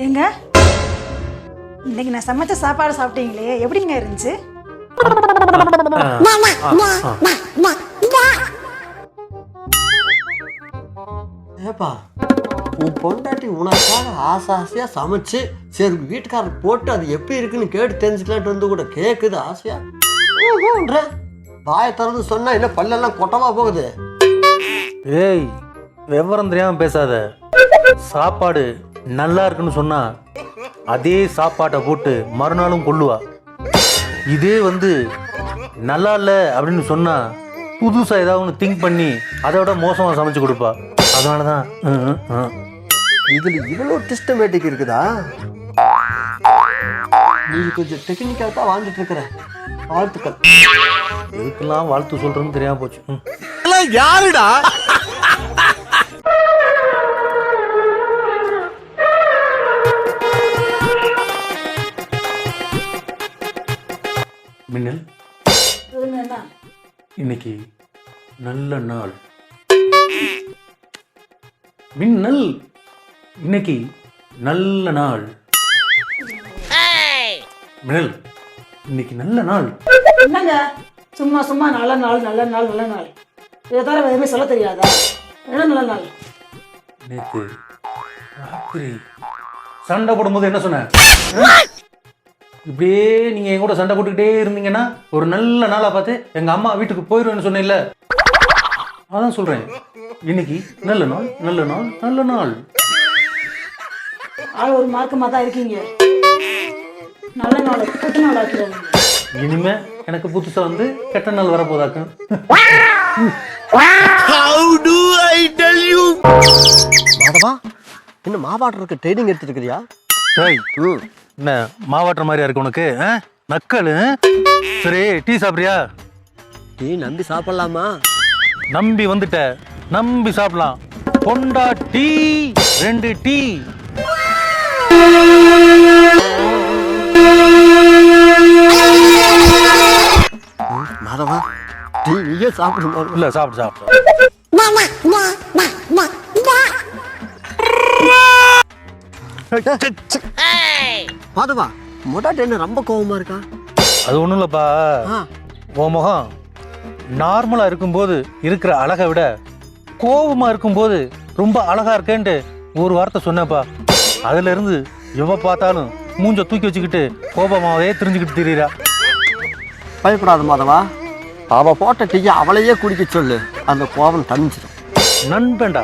ஏங்க இன்னைக்கு நான் சமைச்ச சாப்பாடு சாப்பிட்டீங்களே எப்படிங்க இருந்துச்சு? ஏப்பா உன் பொண்டாட்டி உனக்காக ஆசை ஆசையாக சமைச்சு சரி வீட்டுக்காரருக்கு போட்டு அது எப்படி இருக்குன்னு கேட்டு தெரிஞ்சுக்கலான்ட்டு வந்து கூட கேட்குது ஆசையா. வாயை திறந்து சொன்னா என்ன பல்லெல்லாம் கொட்டமா போகுது? ஏய் விவரம் தெரியாம பேசாத. சாப்பாடு நல்லா இருக்குன்னு சொன்னா அதே சாப்பாட்டை போட்டு மறுநாளும் கொள்ளுவா இதே வந்து நல்லா இல்லை அப்படின்னு சொன்னா புதுசா ஏதாவது ஒன்று திங்க் பண்ணி அதை விட மோசமா சமைச்சு கொடுப்பா. அதனால தான். இதுல இவ்வளோ சிஸ்டமேட்டிக் இருக்குதா? நீ கொஞ்சம் டெக்னிக்காக தான் வாழ்ந்துட்டு இருக்கிற. வாழ்த்துக்கள். எதுக்கெல்லாம் வாழ்த்து சொல்றேன்னு தெரியாம போச்சு. ம். யாருடா? மின்னல் இன்னைக்கு நல்ல நாள். மின்னல். இன்னைக்கு நல்ல நாள். மின்னல் இன்னைக்கு நல்ல நாள். என்னங்க? சும்மா சும்மா நல்ல நாள் நல்ல நாள் நல்ல நாள். இதை தவிர எதுவுமே சொல்ல தெரியாதா? என்ன நல்ல நாள்? நேத்து ராத்திரி சண்டை போடும்போது என்ன சொன்னேன் இப்படியே நீங்க என் கூட சண்டை போட்டுக்கிட்டே இருந்தீங்கன்னா ஒரு நல்ல நாளா பார்த்து எங்க அம்மா வீட்டுக்கு போயிருவேன்னு சொன்னேன்ல. அதான் சொல்றேன். இன்னைக்கு நல்ல நாள் நல்ல நாள் நல்ல நாள். ஆள் ஒரு மார்க்கமாக தான் இருக்கீங்க. நல்ல நாள் கெட்ட நாள் ஆக்கிறாங்க இனிமே எனக்கு புதுசா வந்து கெட்ட நாள் வரப்போதாக்கும். ஐ டெல் யூ மாதவா இன்னும் மாவாட்டுறதுக்கு ட்ரைனிங் எடுத்துட்டு இருக்கிறியா? டேய் என்ன மாவாட்டுற மாதிரியா இருக்கு உனக்கு ஆ? நக்கலு? சரி டீ சாப்பிட்றியா? டீ நம்பி சாப்பிடலாமா? நம்பி வந்துட்ட. நம்பி சாப்பிடலாம். பொண்டா டீ ரெண்டு டீ. மாதவா டீ நீயே சாப்பிடுமா இல்ல சாப்பிடு சாப்பிடு. மாதவா முடாட்டி என்ன ரொம்ப கோவமா இருக்கா? அது ஒண்ணும் இல்லப்பா. உன் முகம் நார்மலா இருக்கும்போது இருக்கிற அழகை விட கோபமா இருக்கும்போது ரொம்ப அழகா இருக்கேன்ட்டு ஒரு வார்த்தை சொன்னேப்பா அதுல இருந்து எவ பார்த்தாலும் மூஞ்ச தூக்கி வச்சுக்கிட்டு கோபமாவே தெரிஞ்சுக்கிட்டு திரியிறா. பயப்படாத மாதவா அவ போட்ட டீயை அவளையே குடிக்க சொல்லு. அந்த கோபம் தணிஞ்சிடும் நண்பன்டா.